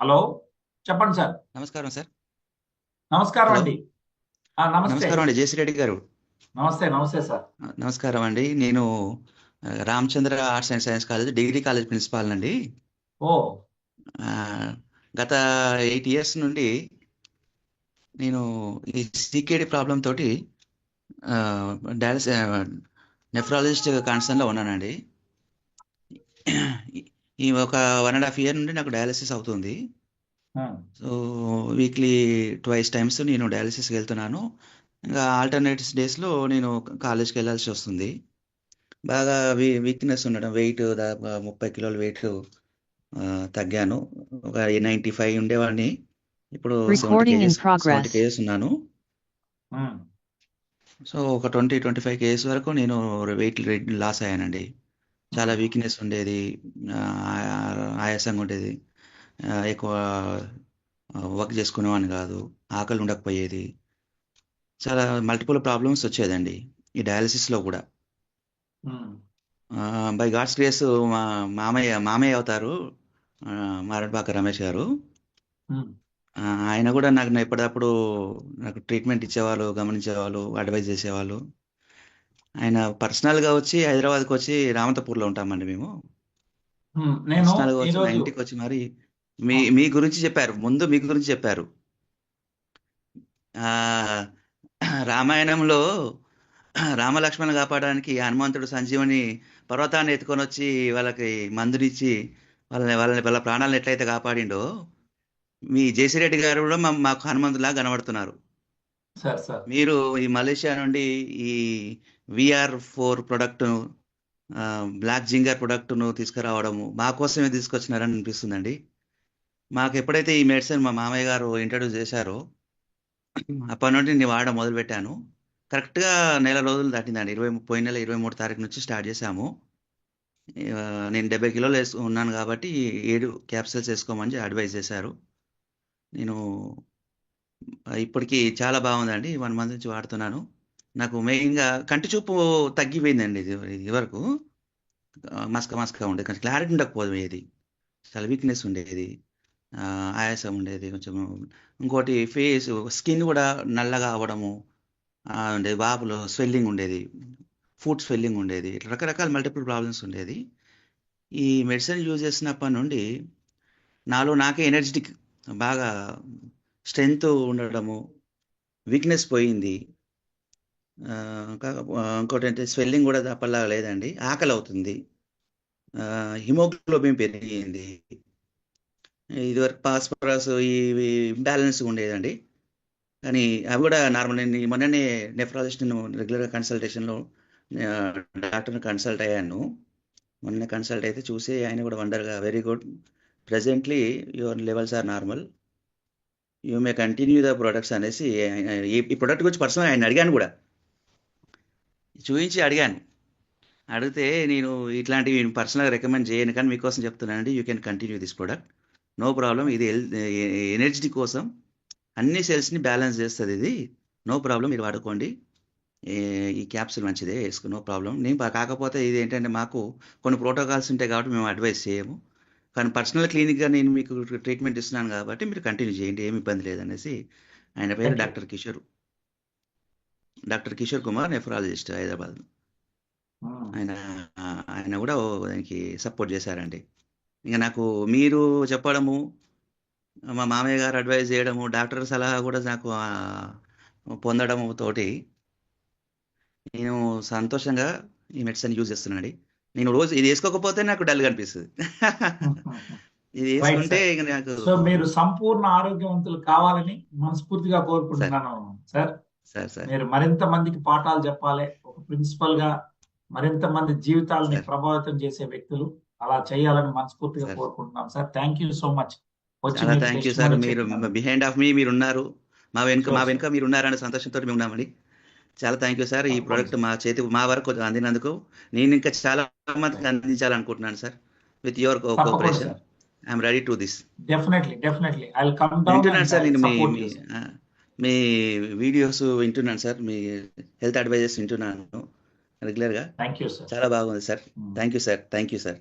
Hello చెప్పండి sir. నమస్కారం sir. నమస్కారం. అండి. నమస్కారం అండి జేసీ రెడ్డి గారు. నమస్తే నమస్తే సార్. నమస్కారం అండి. నేను Ramachandra arts and science college degree college principal అండి ఓ. గత ఎయిట్ ఇయర్స్ నుండి నేను ఈ సీకేడి ప్రాబ్లం తోటి డయాలసిస్ నెఫ్రాలజిస్ట్ కన్సర్న్లో ఉన్నానండి. ఈ ఒక వన్ అండ్ హాఫ్ ఇయర్ నుండి నాకు డయాలసిస్ అవుతుంది. సో వీక్లీ ట్వైస్ టైమ్స్ నేను డయాలసిస్కి వెళ్తున్నాను. ఇంకా ఆల్టర్నేటివ్స్ డేస్లో నేను కాలేజ్కి వెళ్ళాల్సి వస్తుంది. బాగా వీ వీక్నెస్ ఉండడం వెయిట్ దాదాపు ముప్పై కిలోల వెయిట్ తగ్గాను. ఒక నైంటీ ఫైవ్ ఉండేవాడిని. ఇప్పుడు సెవెంటీ కేజెస్ ఉన్నాను. సో ఒక ట్వంటీ ట్వంటీ ఫైవ్ కేజెస్ వరకు నేను వెయిట్ లాస్ అయ్యానండి. చాలా వీక్నెస్ ఉండేది ఆయాసంగా ఉండేది. ఎక్కువ వర్క్ చేసుకునేవాడిని కాదు ఆకలి ఉండకపోయేది. చాలా మల్టిపుల్ ప్రాబ్లమ్స్ వచ్చేదండి ఈ డయాలసిస్లో కూడా. బై గాడ్స్ గ్రేస్ మా మామయ్య మామయ్య అవుతారు మారడ్బాక రమేష్ గారు. ఆయన కూడా నాకు ఎప్పటికప్పుడు నాకు ట్రీట్మెంట్ ఇచ్చేవాళ్ళు గమనించేవాళ్ళు అడ్వైజ్ చేసేవాళ్ళు. ఆయన పర్సనల్గా వచ్చి హైదరాబాద్కి వచ్చి రామంతపూర్లో ఉంటామండి మేము. పర్సనల్గా వచ్చి మా ఇంటికి వచ్చి మరి మీ మీ గురించి చెప్పారు ముందు మీ గురించి చెప్పారు. ఆ రామాయణంలో రామలక్ష్మణ్ కాపాడడానికి హనుమంతుడు సంజీవుని పర్వతాన్ని ఎత్తుకొని వచ్చి వాళ్ళకి మందునిచ్చి వాళ్ళని వాళ్ళని వాళ్ళ ప్రాణాలను ఎట్లయితే కాపాడిండో మీ జేసిరెడ్డి గారు కూడా మా- మాకు హనుమంతులా కనబడుతున్నారు. మీరు ఈ మలేషియా నుండి ఈ VR four product black ginger ప్రొడక్ట్ను తీసుకురావడము మా కోసమే తీసుకొచ్చినారని అనిపిస్తుందండి. మాకు ఎప్పుడైతే ఈ మెడిసిన్ మా మామయ్య గారు ఇంట్రడ్యూస్ చేశారో అప్పటి నుండి నేను వాడడం మొదలుపెట్టాను. కరెక్ట్గా నెల రోజులు దాటిందండి. ఇరవై పోయిన నెల ఇరవై మూడు తారీఖు నుంచి స్టార్ట్ చేశాము. నేను డెబ్బై కిలోలు వేసు ఉన్నాను కాబట్టి ఏడు క్యాప్సిల్స్ వేసుకోమని అడ్వైజ్ చేశారు. నేను ఇప్పటికీ చాలా బాగుందండి. వన్ మంత్ నుంచి వాడుతున్నాను. నాకు మెయిన్గా కంటి చూపు తగ్గిపోయిందండి ఇది ఇది వరకు. మస్క మస్క ఉండేది కొంచెం క్లారిటీ ఉండకపోయేది చాలా వీక్నెస్ ఉండేది. ఆయాసం ఉండేది కొంచెం ఇంకోటి ఫేస్ స్కిన్ కూడా నల్లగా అవ్వడము ఉండేది. వాపులు స్వెల్లింగ్ ఉండేది ఫుడ్ స్వెల్లింగ్ ఉండేది ఇట్లా రకరకాల మల్టిపుల్ ప్రాబ్లమ్స్ ఉండేది. ఈ మెడిసిన్ యూజ్ చేసినప్పటి నుండి నాలో నాకే ఎనర్జెటిక్ బాగా స్ట్రెంగ్త్ ఉండడము వీక్నెస్ పోయింది. ఇంకోటి అంటే స్వెల్లింగ్ కూడా తప్పలాగా లేదండి. ఆకలి అవుతుంది హిమోగ్లోబిన్ పెరిగింది. ఇదివరకు పాస్పరస్ ఇవి ఇంబ్యాలెన్స్ ఉండేదండి. కానీ అవి కూడా నార్మల్ మొన్ననే నెఫ్రాలజిస్ట్ రెగ్యులర్గా కన్సల్టేషన్లో డాక్టర్ని కన్సల్ట్ అయ్యాను. మొన్న కన్సల్ట్ అయితే చూసి ఆయన కూడా వండర్గా very good. Presently your levels are normal. You may continue the products అనేసి ఈ ప్రొడక్ట్ గురించి పర్సనల్ ఆయన అడిగాను కూడా. చూపించి అడిగాను. అడిగితే నేను ఇట్లాంటివి పర్సనల్గా రికమెండ్ చేయను కానీ మీకోసం చెప్తున్నానండి you can continue this product no problem ఇది ఎనర్జీ కోసం అన్ని సెల్స్ని బ్యాలెన్స్ చేస్తుంది ఇది. నో ప్రాబ్లం మీరు వాడుకోండి. ఈ క్యాప్సూల్ మంచిదే వేసుకో నో ప్రాబ్లం నేను కాకపోతే ఇది ఏంటంటే మాకు కొన్ని ప్రోటోకాల్స్ ఉంటాయి కాబట్టి మేము అడ్వైస్ చేయము. కానీ పర్సనల్ క్లినిక్గా నేను మీకు ట్రీట్మెంట్ ఇస్తున్నాను కాబట్టి మీరు కంటిన్యూ చేయండి ఏమి ఇబ్బంది లేదనేసి ఆయన పేరు. Doctor Kishore. Doctor Kishore Kumar nephrologist Hyderabad. ఆయన ఆయన కూడా దానికి సపోర్ట్ చేశారండి. ఇంకా నాకు మీరు చెప్పడము మా మామయ్య గారు అడ్వైజ్ చేయడము డాక్టర్ సలహా కూడా నాకు పొందడము తోటి నేను సంతోషంగా ఈ మెడిసిన్ యూజ్ చేస్తున్నానండి. నేను రోజు ఇది వేసుకోకపోతే నాకు డల్గా అనిపిస్తుంది ఇది వేసుకుంటే. ఇక నాకు సో మీరు సంపూర్ణ ఆరోగ్యవంతులు కావాలని మనస్ఫూర్తిగా కోరుకుంటున్నాను సార్ సార్ సార్ మీరు మరింత మందికి పాఠాలు చెప్పాలి ఒక ప్రిన్సిపల్గా మరింత మంది జీవితాలని. ప్రభావితం చేసే వ్యక్తులు అలా చేయాలని మనస్ఫూర్తిగా. కోరుకుంటున్నాం sir thank you so much thank you sir మీరు. బిహైండ్ ఆఫ్ మీ మీరు ఉన్నారు మా వెనుక మా. వెనుక మీరు ఉన్నారనే సంతోషంతో మేము ఉన్నామండి చాలా థ్యాంక్ యూ సార్ ఈ ప్రోడక్ట్ మా చేతి మా వరకు అందినందుకు నేను ఇంకా చాలా మందికి అందించాలనుకుంటున్నాను sir with your cooperation I'm ready to this definitely definitely I will come down వింటున్నాను సార్ నేను మీ మీ వీడియోస్ వింటున్నాను సార్ మీ హెల్త్ అడ్వైజెస్ వింటున్నాను రెగ్యులర్గా థ్యాంక్ యూ సార్ చాలా బాగుంది sir thank you sir thank you sir